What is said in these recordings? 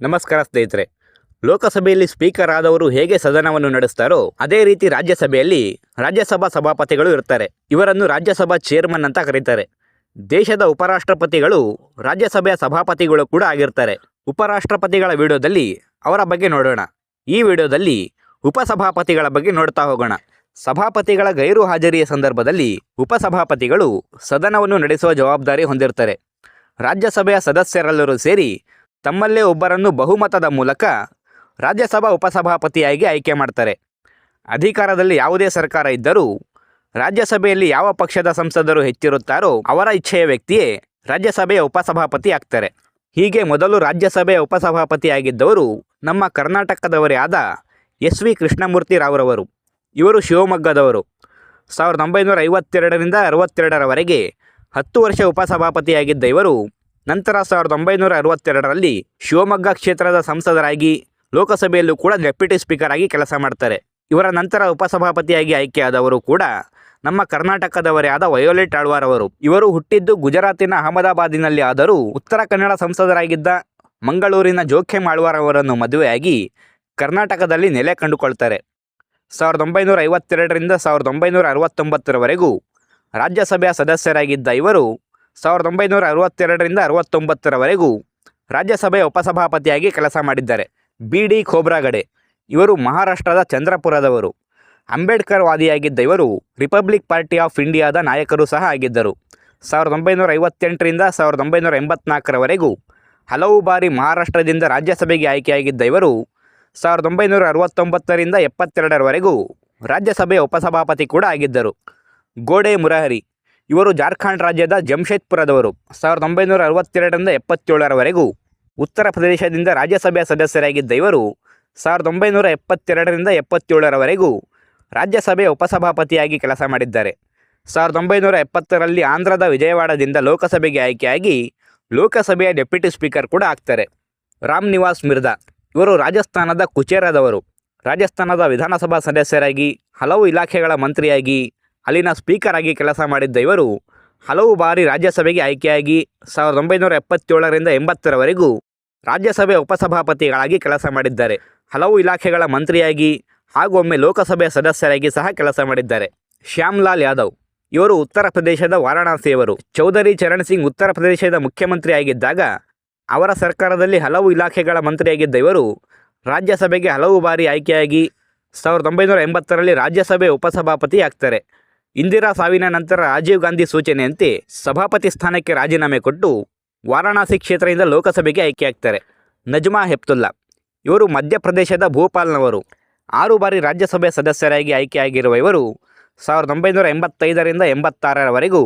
ನಮಸ್ಕಾರ ಸ್ನೇಹಿತರೆ. ಲೋಕಸಭೆಯಲ್ಲಿ ಸ್ಪೀಕರ್ ಆದವರು ಹೇಗೆ ಸದನವನ್ನು ನಡೆಸ್ತಾರೋ, ಅದೇ ರೀತಿ ರಾಜ್ಯಸಭೆಯಲ್ಲಿ ರಾಜ್ಯಸಭಾ ಸಭಾಪತಿಗಳು ಇರ್ತಾರೆ ಇವರನ್ನು ರಾಜ್ಯಸಭಾ ಚೇರ್ಮನ್ ಅಂತ ಕರೀತಾರೆ. ದೇಶದ ಉಪರಾಷ್ಟ್ರಪತಿಗಳು ರಾಜ್ಯಸಭೆಯ ಸಭಾಪತಿಗಳು ಕೂಡ ಆಗಿರ್ತಾರೆ. ಉಪರಾಷ್ಟ್ರಪತಿಗಳ ವಿಡಿಯೋದಲ್ಲಿ ಅವರ ಬಗ್ಗೆ ನೋಡೋಣ. ಈ ವಿಡಿಯೋದಲ್ಲಿ ಉಪಸಭಾಪತಿಗಳ ಬಗ್ಗೆ ನೋಡ್ತಾ ಹೋಗೋಣ. ಸಭಾಪತಿಗಳ ಗೈರು ಹಾಜರಿಯ ಸಂದರ್ಭದಲ್ಲಿ ಉಪಸಭಾಪತಿಗಳು ಸದನವನ್ನು ನಡೆಸುವ ಜವಾಬ್ದಾರಿ ಹೊಂದಿರ್ತಾರೆ ರಾಜ್ಯಸಭೆಯ ಸದಸ್ಯರೆಲ್ಲರೂ ಸೇರಿ ತಮ್ಮಲ್ಲೇ ಒಬ್ಬರನ್ನು ಬಹುಮತದ ಮೂಲಕ ರಾಜ್ಯಸಭಾ ಉಪಸಭಾಪತಿಯಾಗಿ ಆಯ್ಕೆ ಮಾಡ್ತಾರೆ. ಅಧಿಕಾರದಲ್ಲಿ ಯಾವುದೇ ಸರ್ಕಾರ ಇದ್ದರೂ ರಾಜ್ಯಸಭೆಯಲ್ಲಿ ಯಾವ ಪಕ್ಷದ ಸಂಸದರು ಹೆಚ್ಚಿರುತ್ತಾರೋ ಅವರ ಇಚ್ಛೆಯ ವ್ಯಕ್ತಿಯೇ ರಾಜ್ಯಸಭೆಯ ಉಪಸಭಾಪತಿ ಆಗ್ತಾರೆ. ಹೀಗೆ ಮೊದಲು ರಾಜ್ಯಸಭೆಯ ಉಪಸಭಾಪತಿಯಾಗಿದ್ದವರು ನಮ್ಮ ಕರ್ನಾಟಕದವರೇ ಆದ ಎಸ್ ವಿ ಕೃಷ್ಣಮೂರ್ತಿ ರಾವ್ರವರು. ಇವರು ಶಿವಮೊಗ್ಗದವರು. ಸಾವಿರದ ಒಂಬೈನೂರ ಐವತ್ತೆರಡರಿಂದ ಅರವತ್ತೆರಡರವರೆಗೆ ಹತ್ತು ವರ್ಷ ಉಪಸಭಾಪತಿಯಾಗಿದ್ದ ಇವರು ನಂತರ ಸಾವಿರದ ಒಂಬೈನೂರ ಅರವತ್ತೆರಡರಲ್ಲಿ ಶಿವಮೊಗ್ಗ ಕ್ಷೇತ್ರದ ಸಂಸದರಾಗಿ ಲೋಕಸಭೆಯಲ್ಲೂ ಕೂಡ ಡೆಪ್ಯೂಟಿ ಸ್ಪೀಕರ್ ಆಗಿ ಕೆಲಸ ಮಾಡ್ತಾರೆ. ಇವರ ನಂತರ ಉಪಸಭಾಪತಿಯಾಗಿ ಆಯ್ಕೆಯಾದವರು ಕೂಡ ನಮ್ಮ ಕರ್ನಾಟಕದವರೇ ಆದ ವಯೋಲೆಟ್ ಆಳ್ವಾರ್ ಅವರು. ಇವರು ಹುಟ್ಟಿದ್ದು ಗುಜರಾತಿನ ಅಹಮದಾಬಾದಿನಲ್ಲಿ ಆದರೂ ಉತ್ತರ ಕನ್ನಡ ಸಂಸದರಾಗಿದ್ದ ಮಂಗಳೂರಿನ ಜೋಖೇಮ್ ಆಳ್ವಾರ್ ಅವರನ್ನು ಮದುವೆಯಾಗಿ ಕರ್ನಾಟಕದಲ್ಲಿ ನೆಲೆ ಕಂಡುಕೊಳ್ತಾರೆ. ಸಾವಿರದ ಒಂಬೈನೂರ ಐವತ್ತೆರಡರಿಂದ ಸಾವಿರದ ಒಂಬೈನೂರ ಅರವತ್ತೊಂಬತ್ತರವರೆಗೂ ರಾಜ್ಯಸಭೆಯ ಸದಸ್ಯರಾಗಿದ್ದ ಇವರು ಸಾವಿರದ ಒಂಬೈನೂರ ಅರವತ್ತೆರಡರಿಂದ ಅರವತ್ತೊಂಬತ್ತರವರೆಗೂ ರಾಜ್ಯಸಭೆಯ ಉಪಸಭಾಪತಿಯಾಗಿ ಕೆಲಸ ಮಾಡಿದ್ದಾರೆ. B D Khobragade. ಇವರು ಮಹಾರಾಷ್ಟ್ರದ ಚಂದ್ರಪುರದವರು. ಅಂಬೇಡ್ಕರ್ ವಾದಿಯಾಗಿದ್ದ ಇವರು ರಿಪಬ್ಲಿಕ್ ಪಾರ್ಟಿ ಆಫ್ ಇಂಡಿಯಾದ ನಾಯಕರು ಸಹ ಆಗಿದ್ದರು. ಸಾವಿರದ ಒಂಬೈನೂರ ಐವತ್ತೆಂಟರಿಂದ ಸಾವಿರದ ಒಂಬೈನೂರ ಎಂಬತ್ನಾಲ್ಕರವರೆಗೂ ಹಲವು ಬಾರಿ ಮಹಾರಾಷ್ಟ್ರದಿಂದ ರಾಜ್ಯಸಭೆಗೆ ಆಯ್ಕೆಯಾಗಿದ್ದ ಇವರು ಸಾವಿರದ ಒಂಬೈನೂರ ಅರವತ್ತೊಂಬತ್ತರಿಂದ ಎಪ್ಪತ್ತೆರಡರವರೆಗೂ ರಾಜ್ಯಸಭೆಯ ಉಪಸಭಾಪತಿ ಕೂಡ ಆಗಿದ್ದರು. ಗೋಡೆ ಮುರಹರಿ. ಇವರು ಜಾರ್ಖಂಡ್ ರಾಜ್ಯದ ಜಮ್ಶೇದ್ಪುರದವರು. ಸಾವಿರದ ಒಂಬೈನೂರ ಅರವತ್ತೆರಡರಿಂದ ಎಪ್ಪತ್ತೇಳರವರೆಗೂ ಉತ್ತರ ಪ್ರದೇಶದಿಂದ ರಾಜ್ಯಸಭೆಯ ಸದಸ್ಯರಾಗಿದ್ದ ಇವರು ಸಾವಿರದ ಒಂಬೈನೂರ ಎಪ್ಪತ್ತೆರಡರಿಂದ ಎಪ್ಪತ್ತೇಳರವರೆಗೂ ರಾಜ್ಯಸಭೆಯ ಉಪಸಭಾಪತಿಯಾಗಿ ಕೆಲಸ ಮಾಡಿದ್ದಾರೆ. ಸಾವಿರದ ಒಂಬೈನೂರ ಎಪ್ಪತ್ತರಲ್ಲಿ ಆಂಧ್ರದ ವಿಜಯವಾಡದಿಂದ ಲೋಕಸಭೆಗೆ ಆಯ್ಕೆಯಾಗಿ ಲೋಕಸಭೆಯ ಡೆಪ್ಯೂಟಿ ಸ್ಪೀಕರ್ ಕೂಡ ಆಗ್ತಾರೆ. ರಾಮ್ ನಿವಾಸ್ ಮಿರ್ದಾ ಇವರು ರಾಜಸ್ಥಾನದ ಕುಚೇರದವರು. ರಾಜಸ್ಥಾನದ ವಿಧಾನಸಭಾ ಸದಸ್ಯರಾಗಿ, ಹಲವು ಇಲಾಖೆಗಳ ಮಂತ್ರಿಯಾಗಿ ಅಲ್ಲಿನ ಸ್ಪೀಕರ್ ಆಗಿ ಕೆಲಸ ಮಾಡಿದ್ದ ಇವರು ಹಲವು ಬಾರಿ ರಾಜ್ಯಸಭೆಗೆ ಆಯ್ಕೆಯಾಗಿ ಸಾವಿರದ ಒಂಬೈನೂರ ಎಪ್ಪತ್ತೇಳರಿಂದ ಎಂಬತ್ತರವರೆಗೂ ರಾಜ್ಯಸಭೆ ಉಪಸಭಾಪತಿಗಳಾಗಿ ಕೆಲಸ ಮಾಡಿದ್ದಾರೆ. ಹಲವು ಇಲಾಖೆಗಳ ಮಂತ್ರಿಯಾಗಿ ಹಾಗೂ ಒಮ್ಮೆ ಲೋಕಸಭೆಯ ಸದಸ್ಯರಾಗಿ ಸಹ ಕೆಲಸ ಮಾಡಿದ್ದಾರೆ. ಶ್ಯಾಮ್ಲಾಲ್ ಯಾದವ್ ಇವರು ಉತ್ತರ ಪ್ರದೇಶದ ವಾರಾಣಸಿಯವರು. ಚೌಧರಿ ಚರಣ್ ಸಿಂಗ್ ಉತ್ತರ ಪ್ರದೇಶದ ಮುಖ್ಯಮಂತ್ರಿಯಾಗಿದ್ದಾಗ ಅವರ ಸರ್ಕಾರದಲ್ಲಿ ಹಲವು ಇಲಾಖೆಗಳ ಮಂತ್ರಿಯಾಗಿದ್ದ ಇವರು ರಾಜ್ಯಸಭೆಗೆ ಹಲವು ಬಾರಿ ಆಯ್ಕೆಯಾಗಿ ಸಾವಿರದ ಒಂಬೈನೂರ ಎಂಬತ್ತರಲ್ಲಿ ರಾಜ್ಯಸಭೆ ಉಪಸಭಾಪತಿ ಆಗ್ತಾರೆ. ಇಂದಿರಾ ಸಾವಿನ ನಂತರ ರಾಜೀವ್ ಗಾಂಧಿ ಸೂಚನೆಯಂತೆ ಸಭಾಪತಿ ಸ್ಥಾನಕ್ಕೆ ರಾಜೀನಾಮೆ ಕೊಟ್ಟು ವಾರಾಣಸಿ ಕ್ಷೇತ್ರದಿಂದ ಲೋಕಸಭೆಗೆ ಆಯ್ಕೆಯಾಗ್ತಾರೆ. ನಜ್ಮಾ ಹೆಪ್ತುಲ್ಲಾ, ಇವರು ಮಧ್ಯಪ್ರದೇಶದ ಭೋಪಾಲ್ನವರು. ಆರು ಬಾರಿ ರಾಜ್ಯಸಭೆ ಸದಸ್ಯರಾಗಿ ಆಯ್ಕೆಯಾಗಿರುವ ಇವರು ಸಾವಿರದ ಒಂಬೈನೂರ ಎಂಬತ್ತೈದರಿಂದ ಎಂಬತ್ತಾರರವರೆಗೂ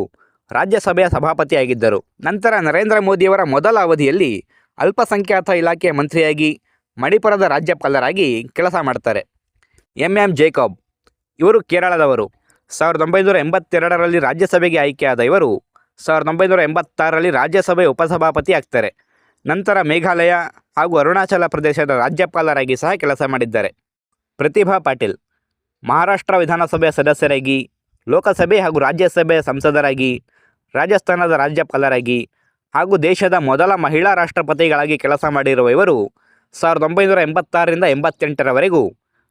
ರಾಜ್ಯಸಭೆಯ ಸಭಾಪತಿಯಾಗಿದ್ದರು. ನಂತರ ನರೇಂದ್ರ ಮೋದಿಯವರ ಮೊದಲ ಅವಧಿಯಲ್ಲಿ ಅಲ್ಪಸಂಖ್ಯಾತ ಇಲಾಖೆಯ ಮಂತ್ರಿಯಾಗಿ ಮಣಿಪುರದ ರಾಜ್ಯಪಾಲರಾಗಿ ಕೆಲಸ ಮಾಡ್ತಾರೆ. ಎಂ ಎಂ ಜೇಕಾಬ್, ಇವರು ಕೇರಳದವರು. ಸಾವಿರದ ಒಂಬೈನೂರ ಎಂಬತ್ತೆರಡರಲ್ಲಿ ರಾಜ್ಯಸಭೆಗೆ ಆಯ್ಕೆಯಾದ ಇವರು ಸಾವಿರದ ಒಂಬೈನೂರ ಎಂಬತ್ತಾರರಲ್ಲಿ ರಾಜ್ಯಸಭೆ ಉಪಸಭಾಪತಿ ಆಗ್ತಾರೆ. ನಂತರ ಮೇಘಾಲಯ ಹಾಗೂ ಅರುಣಾಚಲ ಪ್ರದೇಶದ ರಾಜ್ಯಪಾಲರಾಗಿ ಸಹ ಕೆಲಸ ಮಾಡಿದ್ದಾರೆ. ಪ್ರತಿಭಾ ಪಾಟೀಲ್, ಮಹಾರಾಷ್ಟ್ರ ವಿಧಾನಸಭೆಯ ಸದಸ್ಯರಾಗಿ, ಲೋಕಸಭೆ ಹಾಗೂ ರಾಜ್ಯಸಭೆಯ ಸಂಸದರಾಗಿ, ರಾಜಸ್ಥಾನದ ರಾಜ್ಯಪಾಲರಾಗಿ ಹಾಗೂ ದೇಶದ ಮೊದಲ ಮಹಿಳಾ ರಾಷ್ಟ್ರಪತಿಗಳಾಗಿ ಕೆಲಸ ಮಾಡಿರುವ ಇವರು ಸಾವಿರದ ಒಂಬೈನೂರ ಎಂಬತ್ತಾರರಿಂದ ಎಂಬತ್ತೆಂಟರವರೆಗೂ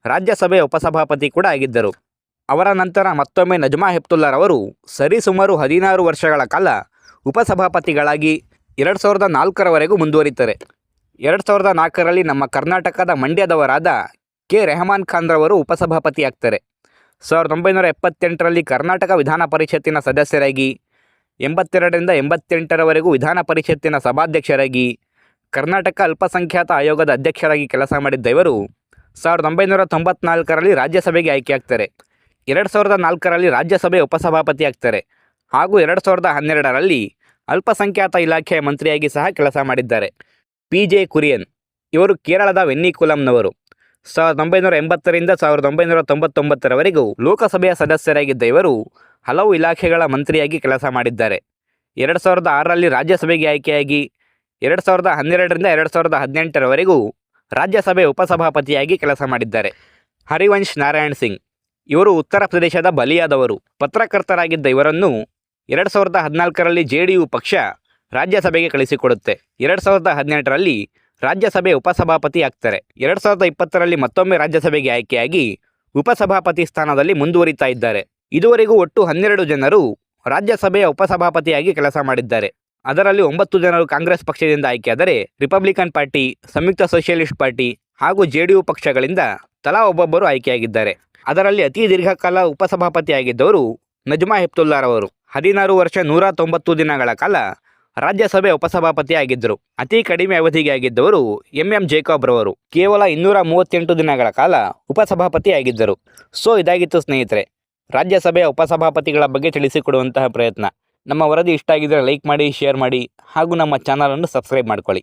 ರಾಜ್ಯಸಭೆಯ ಉಪಸಭಾಪತಿ ಕೂಡ ಆಗಿದ್ದರು. ಅವರ ನಂತರ ಮತ್ತೊಮ್ಮೆ ನಜ್ಮಾ ಹೆಪ್ತುಲ್ಲಾರವರು ಸರಿಸುಮಾರು ಹದಿನಾರು ವರ್ಷಗಳ ಕಾಲ ಉಪಸಭಾಪತಿಗಳಾಗಿ ಎರಡು ಸಾವಿರದ ನಾಲ್ಕರವರೆಗೂ ಮುಂದುವರಿತಾರೆ. ಎರಡು ಸಾವಿರದ ನಾಲ್ಕರಲ್ಲಿ ನಮ್ಮ ಕರ್ನಾಟಕದ ಮಂಡ್ಯದವರಾದ ಕೆ. ರೆಹಮಾನ್ ಖಾನ್ರವರು ಉಪಸಭಾಪತಿ ಆಗ್ತಾರೆ. ಸಾವಿರದ ಒಂಬೈನೂರ ಎಪ್ಪತ್ತೆಂಟರಲ್ಲಿ ಕರ್ನಾಟಕ ವಿಧಾನ ಪರಿಷತ್ತಿನ ಸದಸ್ಯರಾಗಿ, ಎಂಬತ್ತೆರಡರಿಂದ ಎಂಬತ್ತೆಂಟರವರೆಗೂ ವಿಧಾನ ಪರಿಷತ್ತಿನ ಸಭಾಧ್ಯಕ್ಷರಾಗಿ, ಕರ್ನಾಟಕ ಅಲ್ಪಸಂಖ್ಯಾತ ಆಯೋಗದ ಅಧ್ಯಕ್ಷರಾಗಿ ಕೆಲಸ ಮಾಡಿದ್ದ ಇವರು ಸಾವಿರದ ಒಂಬೈನೂರ ತೊಂಬತ್ನಾಲ್ಕರಲ್ಲಿ ರಾಜ್ಯಸಭೆಗೆ ಆಯ್ಕೆಯಾಗ್ತಾರೆ. ಎರಡು ಸಾವಿರದ ನಾಲ್ಕರಲ್ಲಿ ರಾಜ್ಯಸಭೆ ಉಪಸಭಾಪತಿ ಆಗ್ತಾರೆ. ಹಾಗೂ ಎರಡು ಸಾವಿರದ ಹನ್ನೆರಡರಲ್ಲಿ ಅಲ್ಪಸಂಖ್ಯಾತ ಇಲಾಖೆಯ ಮಂತ್ರಿಯಾಗಿ ಸಹ ಕೆಲಸ ಮಾಡಿದ್ದಾರೆ. ಪಿ ಜೆ ಕುರಿಯನ್, ಇವರು ಕೇರಳದ ವೆನ್ನಿಕುಲಂನವರು. ಸಾವಿರದ ಒಂಬೈನೂರ ಎಂಬತ್ತರಿಂದ ಸಾವಿರದ ಒಂಬೈನೂರ ತೊಂಬತ್ತೊಂಬತ್ತರವರೆಗೂ ಲೋಕಸಭೆಯ ಸದಸ್ಯರಾಗಿದ್ದ ಇವರು ಹಲವು ಇಲಾಖೆಗಳ ಮಂತ್ರಿಯಾಗಿ ಕೆಲಸ ಮಾಡಿದ್ದಾರೆ. ಎರಡು ಸಾವಿರದ ಆರರಲ್ಲಿ ರಾಜ್ಯಸಭೆಗೆ ಆಯ್ಕೆಯಾಗಿ ಎರಡು ಸಾವಿರದ ಹನ್ನೆರಡರಿಂದ ಎರಡು ಸಾವಿರದ ಹದಿನೆಂಟರವರೆಗೂ ರಾಜ್ಯಸಭೆ ಉಪಸಭಾಪತಿಯಾಗಿ ಕೆಲಸ ಮಾಡಿದ್ದಾರೆ. ಹರಿವಂಶ್ ನಾರಾಯಣ್ ಸಿಂಗ್ ಇವರು ಉತ್ತರ ಪ್ರದೇಶದ ಬಲಿಯಾದವರು. ಪತ್ರಕರ್ತರಾಗಿದ್ದ ಇವರನ್ನು ಎರಡು ಸಾವಿರದ ಹದಿನಾಲ್ಕರಲ್ಲಿ ಜೆ ಡಿ ಯು ಪಕ್ಷ ರಾಜ್ಯಸಭೆಗೆ ಕಳಿಸಿಕೊಡುತ್ತೆ. ಎರಡು ಸಾವಿರದ ಹದಿನೆಂಟರಲ್ಲಿ ರಾಜ್ಯಸಭೆ ಉಪಸಭಾಪತಿ ಆಗ್ತಾರೆ. ಎರಡು ಸಾವಿರದ ಇಪ್ಪತ್ತರಲ್ಲಿ ಮತ್ತೊಮ್ಮೆ ರಾಜ್ಯಸಭೆಗೆ ಆಯ್ಕೆಯಾಗಿ ಉಪಸಭಾಪತಿ ಸ್ಥಾನದಲ್ಲಿ ಮುಂದುವರಿತಾ ಇದ್ದಾರೆ. ಇದುವರೆಗೂ ಒಟ್ಟು ಹನ್ನೆರಡು ಜನರು ರಾಜ್ಯಸಭೆಯ ಉಪಸಭಾಪತಿಯಾಗಿ ಕೆಲಸ ಮಾಡಿದ್ದಾರೆ. ಅದರಲ್ಲಿ ಒಂಬತ್ತು ಜನರು ಕಾಂಗ್ರೆಸ್ ಪಕ್ಷದಿಂದ ಆಯ್ಕೆಯಾದರೆ Republican Party, Samyukta Socialist Party ಹಾಗೂ ಜೆಡಿಯು ಪಕ್ಷಗಳಿಂದ ತಲಾ ಒಬ್ಬೊಬ್ಬರು ಆಯ್ಕೆಯಾಗಿದ್ದಾರೆ. ಅದರಲ್ಲಿ ಅತಿ ದೀರ್ಘಕಾಲ ಉಪಸಭಾಪತಿಯಾಗಿದ್ದವರು ನಜ್ಮಾ ಹೆಪ್ತುಲ್ಲಾರವರು ಹದಿನಾರು ವರ್ಷ ನೂರ ತೊಂಬತ್ತು ದಿನಗಳ ಕಾಲ ರಾಜ್ಯಸಭೆ ಉಪಸಭಾಪತಿ ಆಗಿದ್ದರು ಅತಿ ಕಡಿಮೆ ಅವಧಿಗೆ ಆಗಿದ್ದವರು ಎಂ ಎಂ ಜೇಕಾಬ್ ರವರು. ಕೇವಲ ಇನ್ನೂರ ಮೂವತ್ತೆಂಟು ದಿನಗಳ ಕಾಲ ಉಪಸಭಾಪತಿ ಆಗಿದ್ದರು ಸೊ, ಇದಾಗಿತ್ತು ಸ್ನೇಹಿತರೆ, ರಾಜ್ಯಸಭೆಯ ಉಪಸಭಾಪತಿಗಳ ಬಗ್ಗೆ ತಿಳಿಸಿಕೊಡುವಂತಹ ಪ್ರಯತ್ನ. ನಮ್ಮ ವರದಿ ಇಷ್ಟ ಆಗಿದ್ದರೆ ಲೈಕ್ ಮಾಡಿ, ಶೇರ್ ಮಾಡಿ ಹಾಗೂ ನಮ್ಮ ಚಾನಲನ್ನು ಸಬ್ಸ್ಕ್ರೈಬ್ ಮಾಡ್ಕೊಳ್ಳಿ.